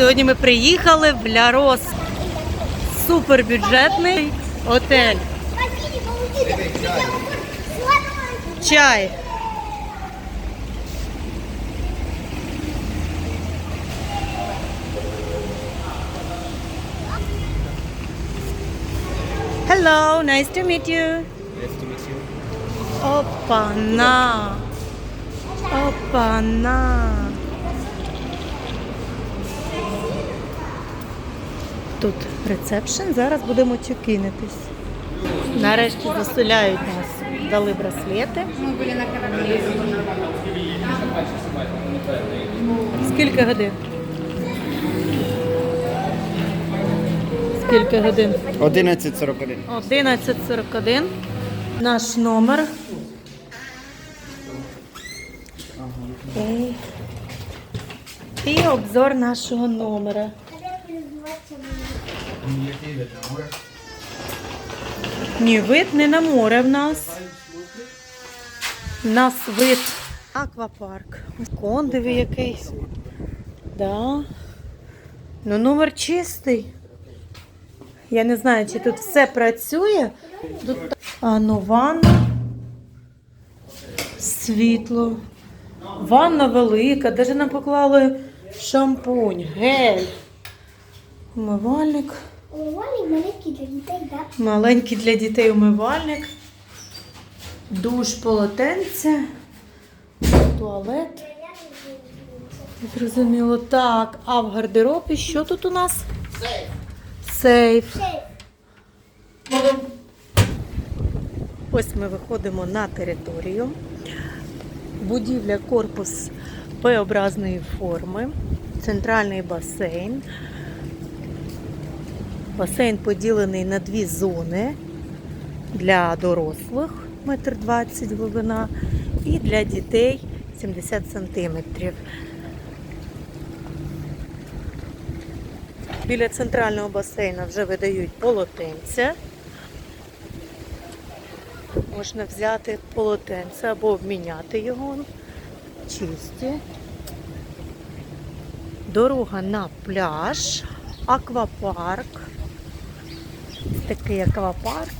Сьогодні ми приїхали в Лярос. Супербюджетний готель. Чай. Hello, nice to meet you. Опа-на. Опа-на. Тут рецепшн, зараз будемо чекінитись. Нарешті заселяють нас. Дали браслети. Ми були на кораблі. Скільки годин? Скільки годин? 11.41. 11.41. Наш номер. Окей. І обзор нашого номера. Ні, вид не на море в нас. У нас вид аквапарк. Кон диви якийсь. Да. Ну, номер чистий. Я не знаю, чи тут все працює. Тут а, ну, ванна, світло. Ванна велика, навіть нам поклали шампунь, гель, умивальник. Умивальник маленький для дітей, так? Маленький для дітей умивальник, душ, полотенце, туалет. Зрозуміло. Так, а в гардеробі що тут у нас? Сейф. Ось ми виходимо на територію. Будівля корпус П-образної форми, центральний басейн. Басейн поділений на дві зони для дорослих метр двадцять глибина і для дітей 70 сантиметрів. Біля центрального басейну вже видають полотенця. Можна взяти полотенце або обміняти його. Чисті. Дорога на пляж, аквапарк. Такий аквапарк.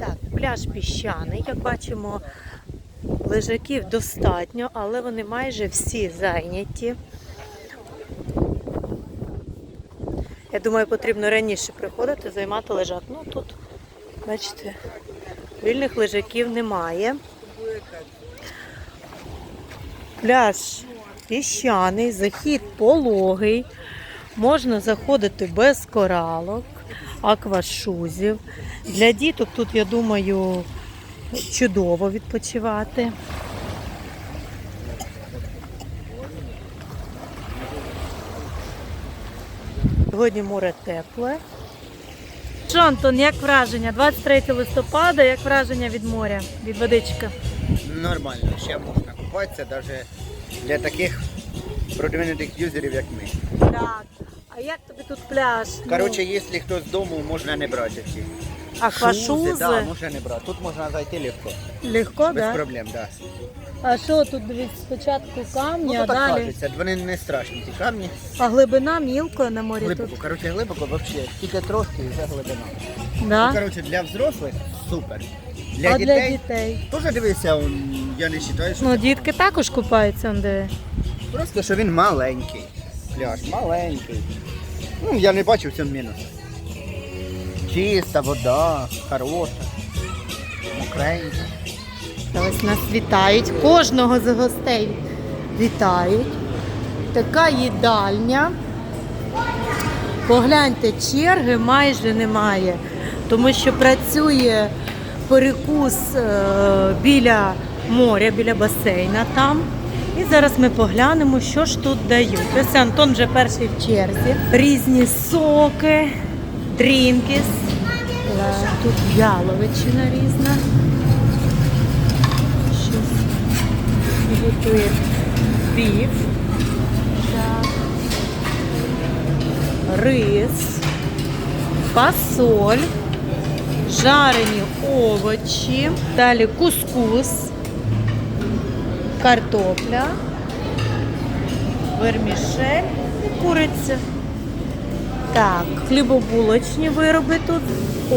Так, пляж піщаний. Як бачимо, лежаків достатньо, але вони майже всі зайняті. Я думаю, потрібно раніше приходити, займати лежак. Ну тут, бачите, вільних лежаків немає. Пляж піщаний, захід пологий. Можна заходити без коралок, аквашузів. Для діток тут, я думаю, чудово відпочивати. Сьогодні море тепле. Що, Антон, як враження? 23 листопада, як враження від моря, від водички? Нормально, ще можна купатися, навіть для таких продвинутих юзерів, як ми. Так. А як тобі тут пляж? Коротше, якщо хтось з дому, можна не брати. Ну, аквашузи? да, можна не брати. Тут можна зайти легко. Легко, Без? Да? проблем, так. Да. А що тут дивіться, спочатку камні, Ну, а то так далі? кажеться, вони не страшні, ці камні. А глибина мілко на морі Глибоко, тут. коротше, глибоко взагалі. Тільки трошки і вже глибина. Ну, Да? коротше, для взрослих супер. Для а дітей, для дітей? теж дивися, он, я не вважаю, що Ну, дітки також купаються, он де. Просто що він маленький. Пляж маленький. Ну, я не бачу в цьому мінусу. Чиста вода, хороша. Та ось нас вітають. Кожного з гостей вітають. Така їдальня. Погляньте, черги майже немає, тому що працює перекус е, біля моря, біля басейна там. І зараз ми поглянемо, що ж тут дають. Ось Антон вже перший в черзі. Різні соки, дрінкіс. Тут яловичина різна. Щось готує біф. Рис, фасоль, жарені овочі, далі кускус, картопля, вермішель і куриця. Так, хлібобулочні вироби тут,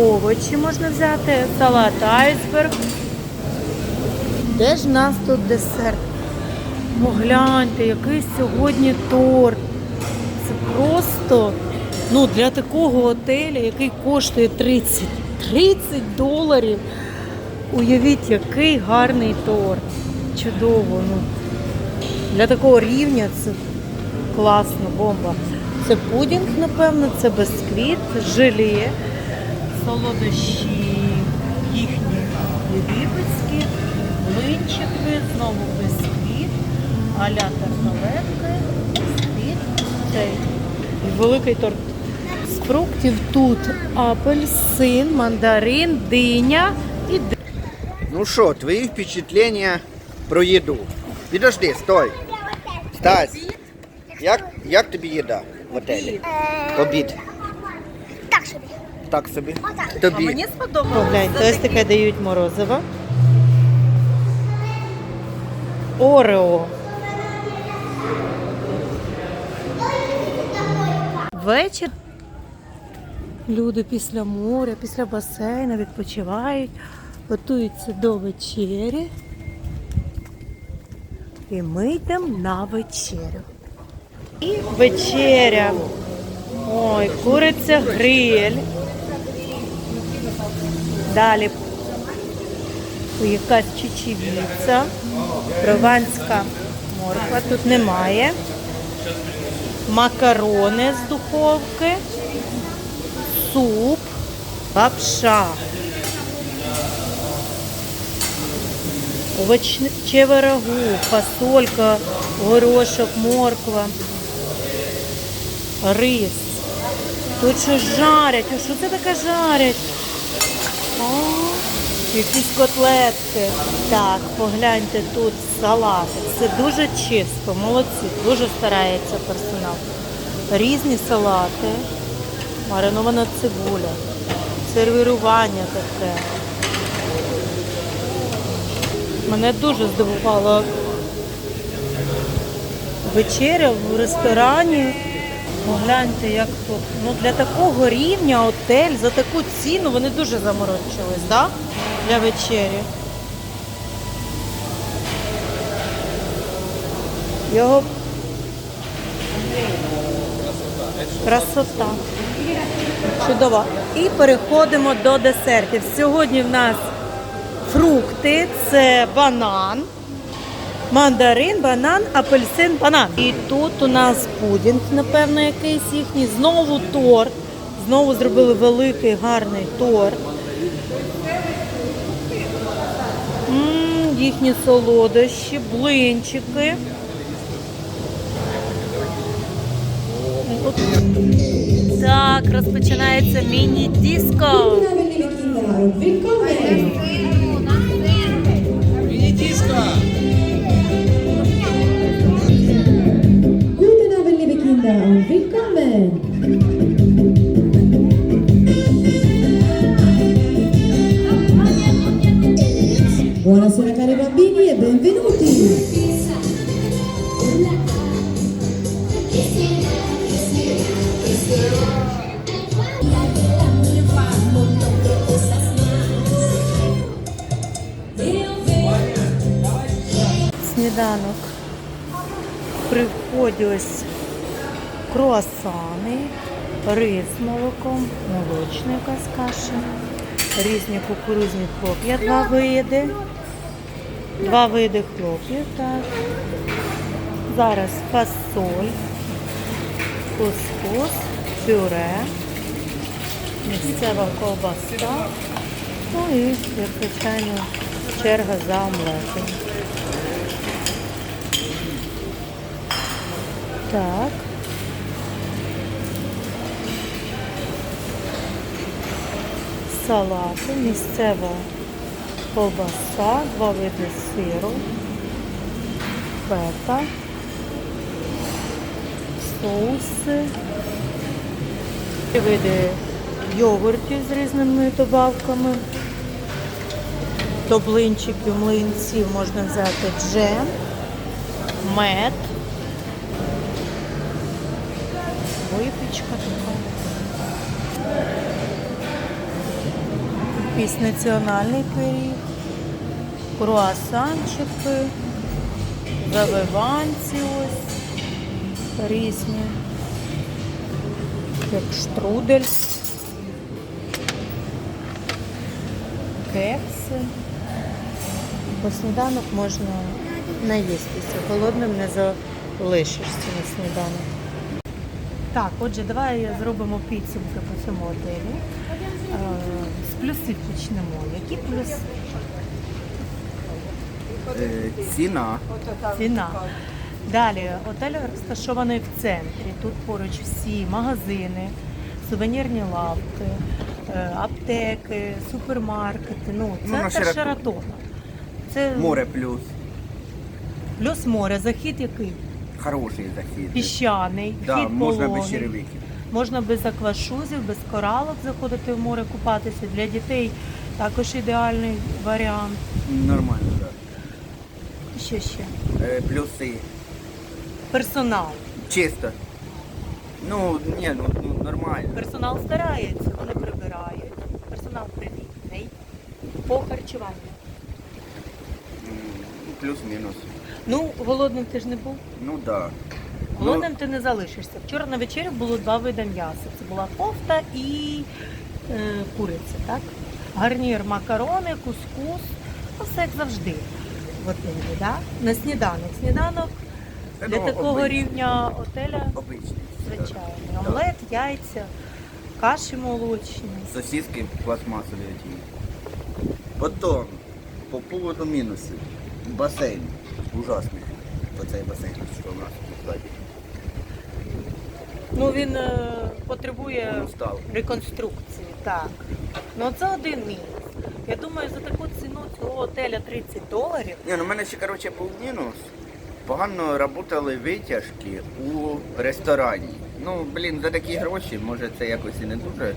овочі можна взяти, салат айсберг. Де ж нас тут десерт? Погляньте, який сьогодні торт. Це просто ну, для такого готеля, який коштує 30, 30 доларів. Уявіть, який гарний торт. Чудово. Ну. Для такого рівня це класно, бомба. Це пудінг, напевно, це бисквіт, желе, солодощі їхні єгипетські, блинчики, знову бисквіт, аля тарталетки, бисквіт, і великий торт. З фруктів тут апельсин, мандарин, диня і Ну що, твої впечатлення про їду? Підожди, стой. Стась, як, як тобі їда в готелі? Обід. Так собі. Так собі. Отак. Тобі. сподобалося. Погляньте, ось таке дають морозиво. Орео. Вечір. Люди після моря, після басейну відпочивають, готуються до вечері. І ми йдемо на вечерю. І вечеря. Ой, куриця гриль. Далі якась чечевіця, прованська морква тут немає. Макарони з духовки, суп, лапша. Овочеве рагу, фасолька, горошок, морква, рис. Тут щось жарять. А що це таке жарять? О, якісь котлетки. Так, погляньте тут салати. Це дуже чисто, молодці, дуже старається персонал. Різні салати, маринована цибуля, сервірування таке. Мене дуже здивувала вечеря в ресторані. Погляньте, як тут. Ну, для такого рівня отель за таку ціну вони дуже заморочились, да? Для вечері. Його красота. Чудово. І переходимо до десертів. Сьогодні в нас фрукти, це банан. Мандарин, банан, апельсин, банан. І тут у нас пудінг, напевно, якийсь їхній. Знову торт. Знову зробили великий гарний торт. Їхні солодощі, блинчики. Так, розпочинається міні-диско. Willkommen! Guten Abend, liebe Kinder, und willkommen! Сніданок. При ось круасани, рис з молоком, молочна якась каша, різні кукурузні хлоп'я, два види. Два види хлоп'ів, так. Зараз фасоль, кускус, пюре, місцева ковбаса. Ну і, як звичайно, черга за омлетом. Так. Салати, місцева ковбаса, два види сиру, фета, соуси, три види йогуртів з різними добавками. До блинчиків, млинців можна взяти джем, мед, випічка така. Якийсь національний пиріг, круасанчики, завиванці ось різні, як штрудель, кекси. По сніданок можна наїстися. Голодним не залишишся на сніданок. Так, отже, давай зробимо підсумки по цьому готелі. Е, З плюсів почнемо. Які плюси? Е, ціна. Ціна. Далі, готель розташований в центрі. Тут поруч всі магазини, сувенірні лавки, е, аптеки, супермаркети. Ну, Ну, на центр Широко- Шератона. Це Море плюс. плюс море, захід який? Хороший захід. Піщаний, Да, вхід можна без черевиків. Можна без аквашузів, без коралок заходити в море купатися. Для дітей також ідеальний варіант. Нормально, так. Що ще? Е, плюси. Персонал. Чисто. Ну, ні, ну, ну нормально. Персонал старається, вони прибирають. Персонал привітний. По харчуванню. Плюс-мінус. Ну, голодним ти ж не був. Ну так. Да. Голодним ти не залишишся. Вчора на вечерю було два види м'яса. Це була кофта і е, куриця, так? Гарнір, макарони, кускус. Ну, все як завжди. Готелі, да? На сніданок. Сніданок Це, для ну, такого обичний. рівня отеля Обичний. звичайний. Да. Омлет, яйця, каші молочні. Сосиски пластмассові ті. Потім, по поводу мінусів. Басейн. Ужасний. Оцей басейн, що у нас тут ззаді. Ну він е, потребує устав. реконструкції, так. Ну це один мінус. Я думаю, за таку ціну цього готеля 30 доларів. Ні, ну в мене ще, коротше, був мінус. Погано працювали витяжки у ресторані. Ну, блін, за такі гроші, може це якось і не дуже.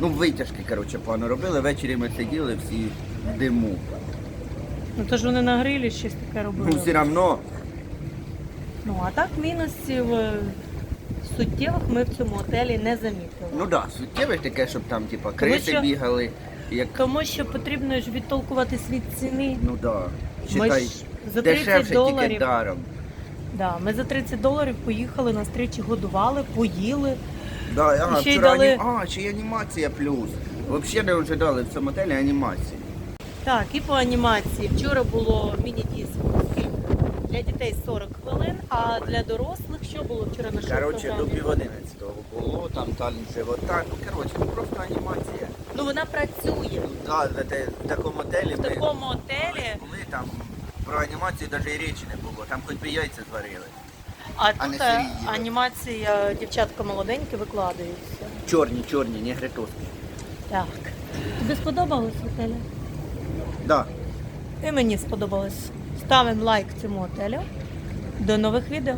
Ну, витяжки, коротше, погано робили. Ввечері ми сиділи всі в диму. Ну то ж вони на грилі щось таке робили. Ну, все одно. Ну а так мінусів е, суттєвих ми в цьому готелі не замітили. Ну так, да, суттєве таке, щоб там, типа, криси що- бігали. Як... Тому що потрібно ж відтолкуватись від ціни. Ну да. Ми ж за 30 дешевше тільки доларів. даром. Да, ми за 30 доларів поїхали на стрічі, годували, поїли. Да, І ще вчора дали-. А, ще й анімація плюс. Взагалі не ожидали в цьому отелі анімації. Так, і по анімації. Вчора було міні-диско для дітей 40 хвилин, а для дорослих що було вчора на шоу Коротше, до пів одинадцятого було, там танці живота. Ну, коротше, ну просто анімація. Ну вона працює. Да, в, те- в такому отелі В ми такому отелі, були, там про анімацію навіть і речі не було. Там хоч би яйця зварили. а а не тут е, сирі їли. анімація дівчатка молоденькі викладаються. Чорні, чорні, не гритовські. Так. Тобі сподобалось готелі? Да. І мені сподобалось. Ставимо лайк цьому отелю. До нових відео.